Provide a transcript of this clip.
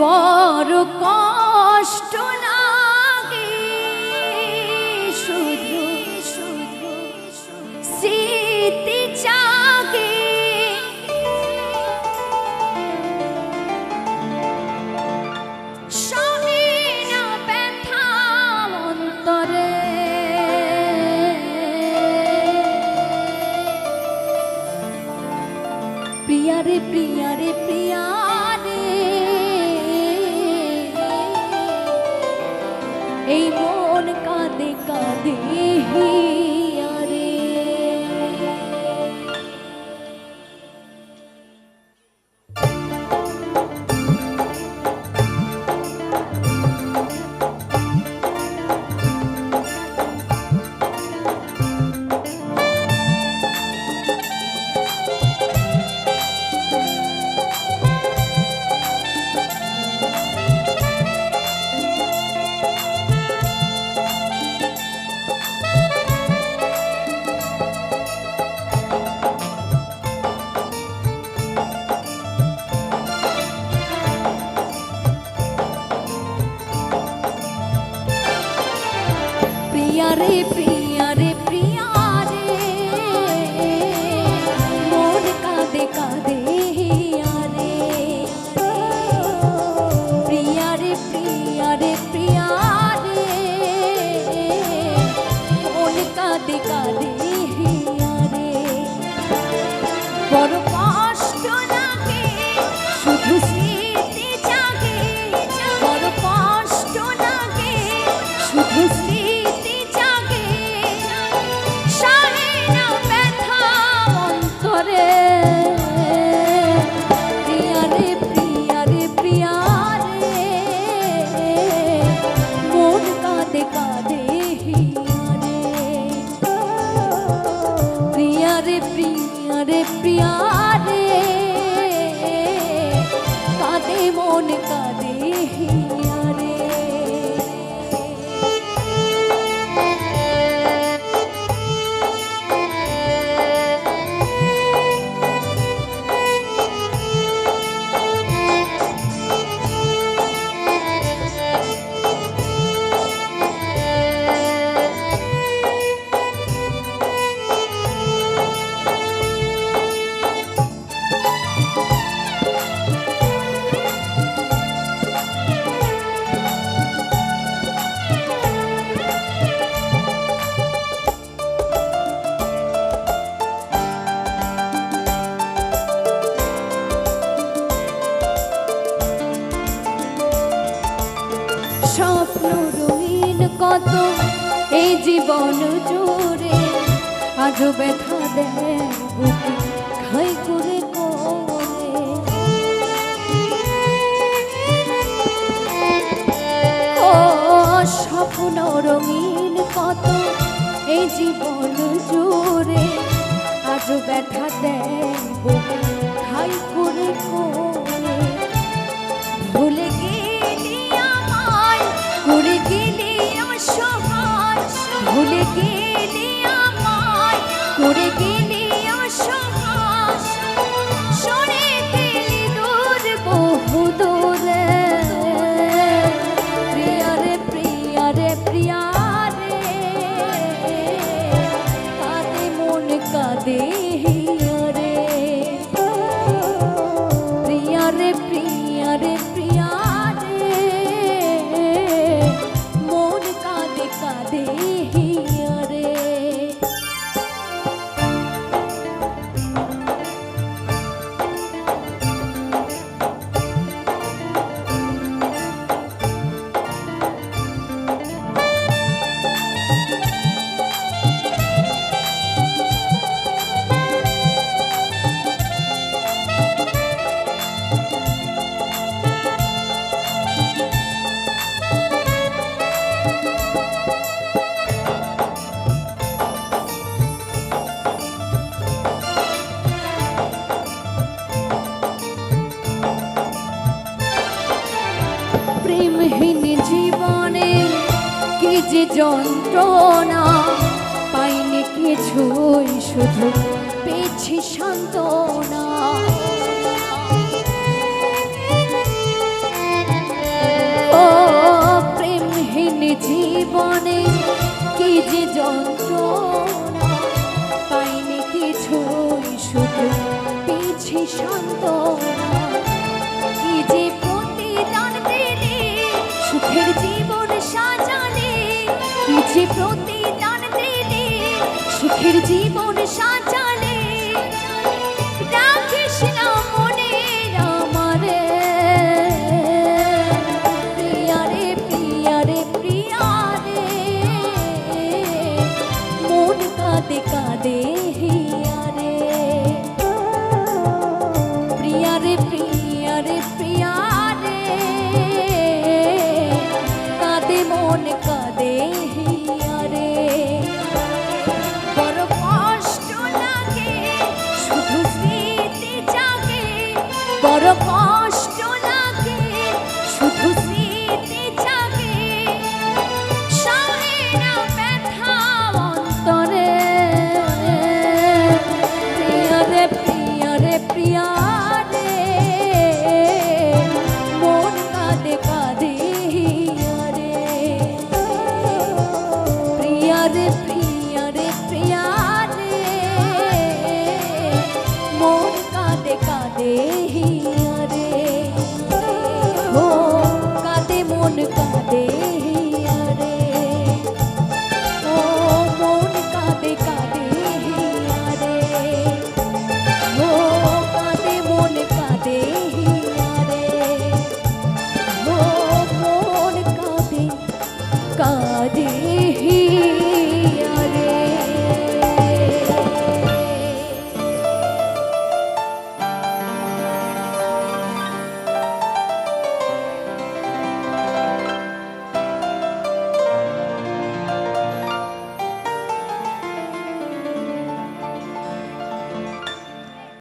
বড় কষ্ট লাগে। শুধু শুধু স্মৃতি চাগে প্রিয়ারে প্রিয়ারে প্রিয়া। Hey. arrepio. স্বপ্ন রহিল কত এই জীবন জুড়ে। আজ ব্যথা দেয় খাই করে স্বপ্ন রঙিন কত এই জীবন জুড়ে। আজ ব্যথা দেয় খাই করে কো ভুলে গিয়ে যে যন্ত্রণা, পাইনি কিছুই শুধু পেয়েছি সান্ত্বনা। ও প্রেমহীন জীবনে কি যে যন্ত্রণা, পাইনি কিছুই শুধু পেয়েছি সান্ত্বনা। সুখের জীবন সাজালে রাখিস না মনে আমারে। প্রিয়ারে প্রিয়ারে প্রিয়ারে মন কাঁদে body